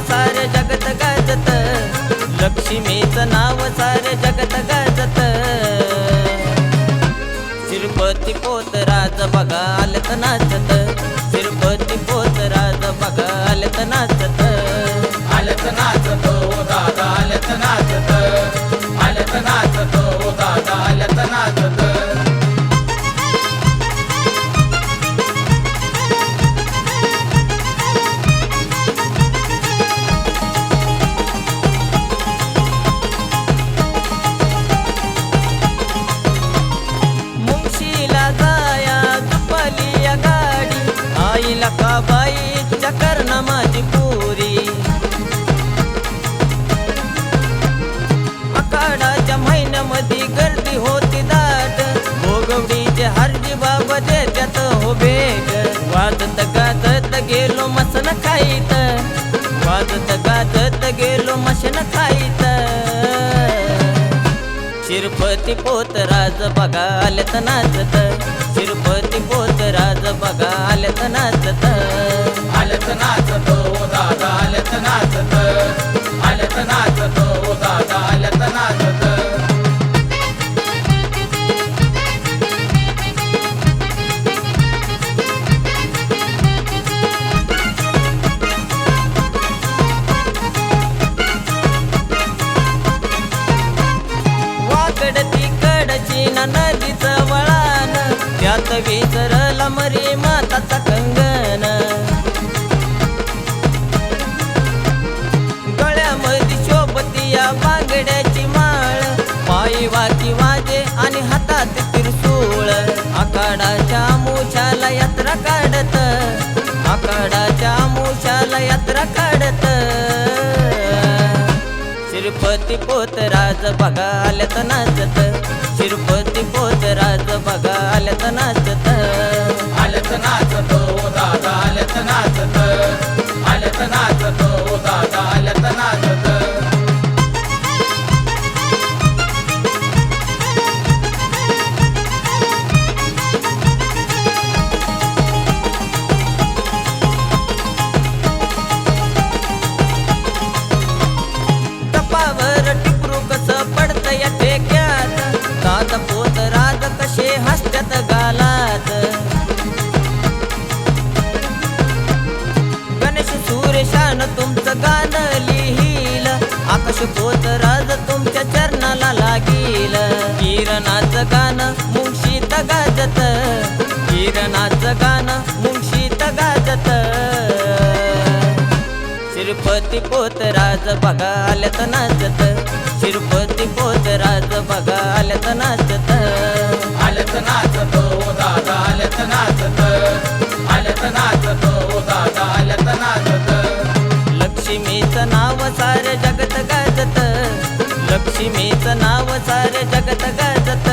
सारे जगत गाजत. लक्ष्मीचं नाव सारे जगत गाजत. तिरुपती पोत राज बघा आलत नाचत. आईला का बाईच्या कर्ण माझी पुरी. आखाडाच्या महिन्यामध्ये गर्दी होती दाट. भोगवडीचे हरजी बाबा देत्यात हो बेग वाजत गाजत गेलो मसन खाईत. वाजत गाजत गेलो मसन खाईत. शिरपती पोत राज बघा आल्यात नाचत शिरपती पोत राज बघा आल्यात नाचत आलत नाचतो दादा आलत नाचत आलत नाचतो दादा आलत नाचत तिकडची ना नदीचं वळान त्यात विसरला मरी माताचा कंगन गळ्यामध्ये शोभती या बांगड्याची माळ. पायी वाकी वाजे आणि हातात त्रिशूळ आकाडाच्या मोशाला यात्रा काढत. आकाडाच्या मोशाला यात्रा काढत. शिरपती पोत राज बघा आल्यात नाचत. शिरपती पोत राज बघा आल्यात नाचत. आकाश पोत राज तुमच्या चरणाला लागील. किरणाच गाण मुंशी तगाजत किरणाच गाण मुंशीत तगाजत शिरपती पोत राज बघा आल्यात नाचत. शिरपती पोत राज बघा आल्यात नाचत. आल्यात नाचतो दादा आल्यात नाचत. लक्ष्मीचं नाव सारे जगत गाजत.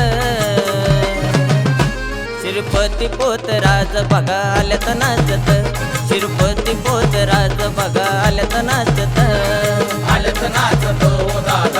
शिरपती पोत राज बघा आल्यात नाचत. शिरपती पोत राज बघा आल्यात नाचत. आल्यात नाचतो दादा. नाचत